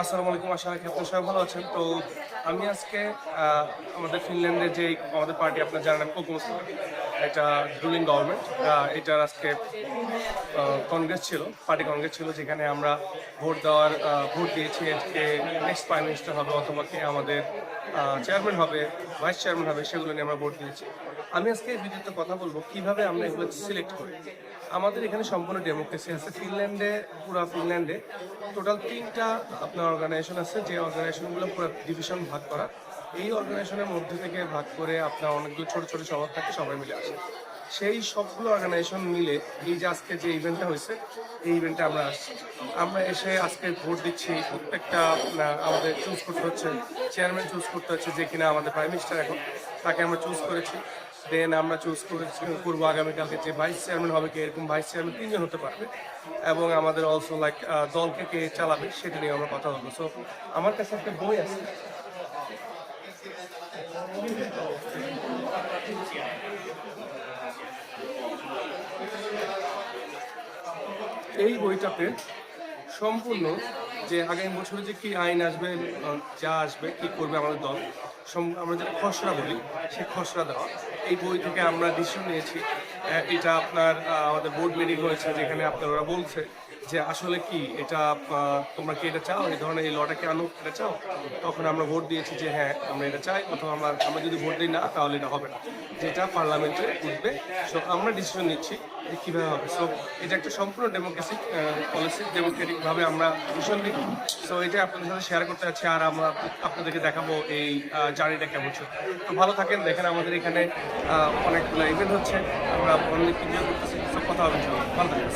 আসসালামু আলাইকুম, আশা রাখি আপনার সবাই ভালো আছেন। তো আমি আজকে আমাদের ফিনল্যান্ডের যে আমাদের পার্টি, আপনার জানেন কোকুমস এটা রুলিং গভর্নমেন্ট এটার আজকে কংগ্রেস ছিল পার্টি কংগ্রেস ছিল, যেখানে আমরা ভোট দেওয়ার ভোট দিয়েছি। আজকে নেক্সট প্রাইম মিনিস্টার হবে অথবা কে আমাদের চেয়ারম্যান হবে ভাইস চেয়ারম্যান হবে, সেগুলো নিয়ে আমরা ভোট দিয়েছি। আমি আজকে ভিডিওতে কথা বলব কীভাবে আমরা এগুলো সিলেক্ট করি। আমাদের এখানে সম্পূর্ণ ডেমোক্রেসি আছে। ফিনল্যান্ডে পুরো ফিনল্যান্ডে টোটাল তিনটা আপনার অর্গানাইজেশন আছে, যে অর্গানাইজেশনগুলো পুরো ডিভিশন ভাগ করা। এই অর্গানাইজেশনের মধ্যে থেকে ভাগ করে আপনার অনেকগুলো ছোট ছোট শহর থাকে, সবাই মিলে আসে। সেই সবগুলো অর্গানাইজেশন মিলে এই যে আজকে যে ইভেন্টটা হয়েছে, এই ইভেন্টে আমরা আসছি। আমরা এসে আজকে ভোট দিচ্ছি। প্রত্যেকটা আমাদের চুজ করতে হচ্ছে চেয়ারম্যান চুজ করতে হচ্ছে যে কিনা আমাদের প্রাইম মিনিস্টার এখন, তাকে আমরা চুজ করেছি। দেন আমরা চুজ করব আগামীকালকে যে ভাইস চেয়ারম্যান হবে কি, এরকম ভাইস চেয়ারম্যান তিনজন হতে পারবে। এবং আমাদের অলসো লাইক দলকে কে চালাবে সেটা নিয়ে আমরা কথা বলব। সো আমার কাছে একটা বই আছে। এই বইটাতে সম্পূর্ণ যে আগামী বছরে যে কি আইন আসবে যা আসবে, কি করবে আমাদের দল আমরা যেটা খসড়া বলি, সেই খসড়া দেওয়া। এই বই থেকে আমরা ডিসিশন নিয়েছি। এটা আপনার আমাদের বোর্ড মিটিং হয়েছে, যেখানে আপনারা বলছে যে আসলে কি এটা তোমরা কি এটা চাও? এই ধরনের এই লটাকে আনুক, এটা চাও? তখন আমরা ভোট দিয়েছি যে হ্যাঁ আমরা এটা চাই, অথবা আমরা আমরা যদি ভোট দিই না, তাহলে এটা হবে না। যেটা পার্লামেন্টে উঠবে সো আমরা ডিসিশন নিচ্ছি যে কীভাবে হবে। সো এটা একটা সম্পূর্ণ ডেমোক্রেসি পলিসি ডেমোক্রেটিকভাবে আমরা ডিসিশন নিই সো এটা আপনাদের সাথে শেয়ার করতে যাচ্ছি, আর আমরা আপনাদেরকে দেখাবো এই জার্নিটা কেমন ছিল। তো ভালো থাকেন, দেখেন আমাদের এখানে অনেকগুলো ইভেন্ট হচ্ছে, আমরা অনেক সব কথা হবে ভালো থাকেন